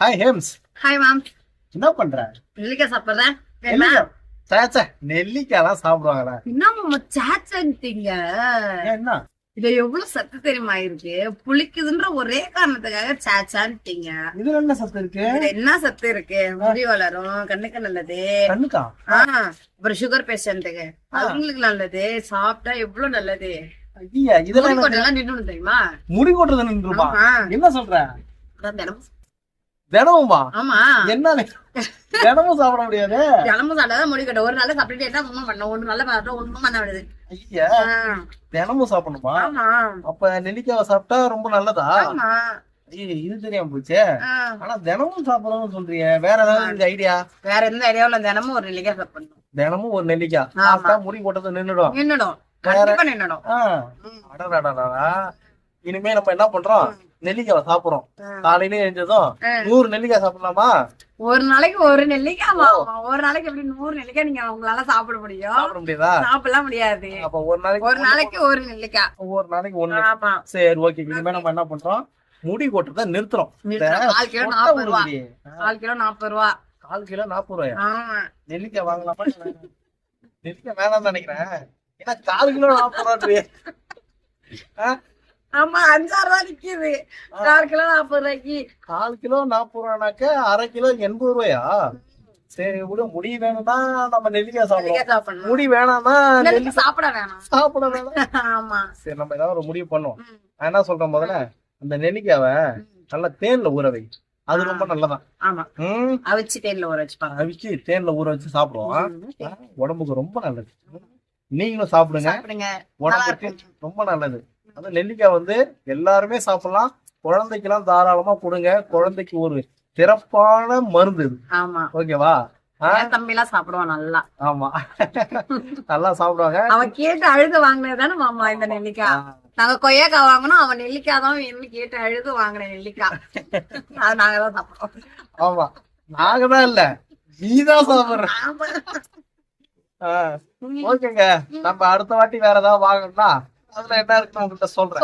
Hi ஹேம்ஸ் hi ma'am என்ன பண்ற? நெல்லிக்காய் சாப்பிடுறேன். நெல்லிக்காய்? சேச்சே நெல்லிக்காய்லாம் சாப்பிடுவாங்களா என்ன மாமா சாச்சன்ட்டீங்க? என்ன? இது எவ்வளவு சத்து தெரியுமா இருக்கு? புளிக்குதுன்ற ஒரே காரணத்துக்காக சாச்சான்ட்டீங்க. இதுல என்ன சத்து இருக்கு? என்ன சத்து இருக்கு? முடி வளரும் கண்ணுக்கு நல்லது. கண்ணுக்கா? அப்புறம் சுகர் பேஷண்ட்டுக்கு அவங்களுக்கு நல்லது. சாப்பிட்டா எவ்வளவு நல்லது? இதெல்லாம் முடி எனக்கு கொட்டெல்லாம் நின்னு தெரியுமா? முடி கொட்டுறது நின்றுமா? என்ன சொல்ற? தினமும் தினமுமா ஆமா. என்ன தினமும் சாப்பிட முடியாது. தினமும் சாப்பிட்டாதான் முடி கட்ட ஒரு நாள் சாப்பிட்டுட்டு ஒண்ணும் பண்ண ஒண்ணு நல்ல பார்த்தா ஒண்ணும் பண்ண விடுது ஐயா தினமும் சாப்பிடணுமா? அப்ப நெல்லிக்காவை சாப்பிட்டா ரொம்ப நல்லதா? இது தெரியாம போச்சே. ஆனா தினமும் சாப்பிடணும்னு சொல்றீங்க. வேற ஏதாவது ஐடியா? வேற எந்த ஐடியாவும் தினமும் ஒரு நெல்லிக்காய் சாப்பிடணும். தினமும் ஒரு நெல்லிக்காய். சாப்பிட்டா முடி கொட்டது நின்னுடும். நின்னுடும். கண்டிப்பா நின்னுடும். இனிமே நம்ம என்ன பண்றோம்? நெல்லிக்காய் சாப்பிடுறோம். காலையில எழுந்ததும். நூறு நெல்லிக்காய் சாப்பிடலாமா? ஒரு நாளைக்கு ஒரு நெல்லிக்காய். ஒரு நாளைக்கு எப்படி நூறு நெல்லிக்காய் நீங்க உங்களால சாப்பிட முடியும்? சாப்பிட முடியாதா? சாப்பிடலாம் முடியாது. அப்ப ஒரு நாளைக்கு ஒரு நாளைக்கு ஒரு நெல்லிக்காய். ஒரு நாளைக்கு ஒண்ணு. ஆமா. சரி ஓகே. இனிமே நம்ம என்ன பண்றோம்? முடி கொட்டுறத நிறுத்துறோம். கால் கிலோ நாற்பது ரூபா. கால் கிலோ நாற்பது ரூபா. கால் கிலோ நாற்பது ரூபாயா? நெல்லிக்காய் வாங்கலாமா? நெல்லிக்காய் வேணாம்னு நினைக்கிறேன். ஏன்னா கால் கிலோ நாற்பது ரூபா ஆமா அஞ்சாறு ரூபா நிக்குது. கால் கிலோ நாற்பது ரூபாய்க்கு. கால் கிலோ நாற்பது ரூபானாக்க அரை கிலோ எண்பது ரூபாயா? சரி விட முடி வேணும்னா நம்ம நெல்லிக்காய் சாப்பிடணும். முடி வேணாம்னா நெல்லி சாப்பிட வேணாம். சாப்பிட வேணாம். ஆமா. சரி நம்ம ஏதாவது ஒரு முடிவு பண்ணுவோம். நான் என்ன சொல்றேன் முதல்ல? அந்த நெல்லிக்காவை. நல்லா தேன்ல ஊற வை. அது ரொம்ப நல்லதான். ஆமா. அவிச்சு தேன்ல ஊற வச்சுப்பாங்க அவிச்சு தேன்ல ஊற வச்சு சாப்பிடுவோம். உடம்புக்கு ரொம்ப நல்லது. நீங்களும் சாப்பிடுங்க. சாப்பிடுங்க. உடம்புக்கு ரொம்ப நல்லது. அது நெல்லிக்காய் வந்து எல்லாருமே சாப்பிடலாம். குழந்தைக்கெல்லாம் தாராளமா கொடுங்க. குழந்தைக்கு ஒரு சிறப்பான மருந்து ஓகேவா? தம்பி எல்லாம் சாப்பிடுவான் நல்லா. ஆமா. நல்லா சாப்பிடுவாங்க. அவன் கேட்டு அழுது வாங்கினது மாமா இந்த நெல்லிக்காய். நாங்க கொய்யாக்காய் வாங்கினோம் அவன் நெல்லிக்காய் தான் வேணும்னு கேட்டு அழுது வாங்கின நெல்லிக்காய். அது நாங்க தான் சாப்பிடுறோம். ஆமா. நாங்க தான் இல்ல. நீதான் சாப்பிடுற. ஓகேங்க. நம்ம அடுத்த வாட்டி வேற ஏதாவது வாங்கணும்னா அதுல என்ன இருக்குன்னு உங்ககிட்ட சொல்றேன்.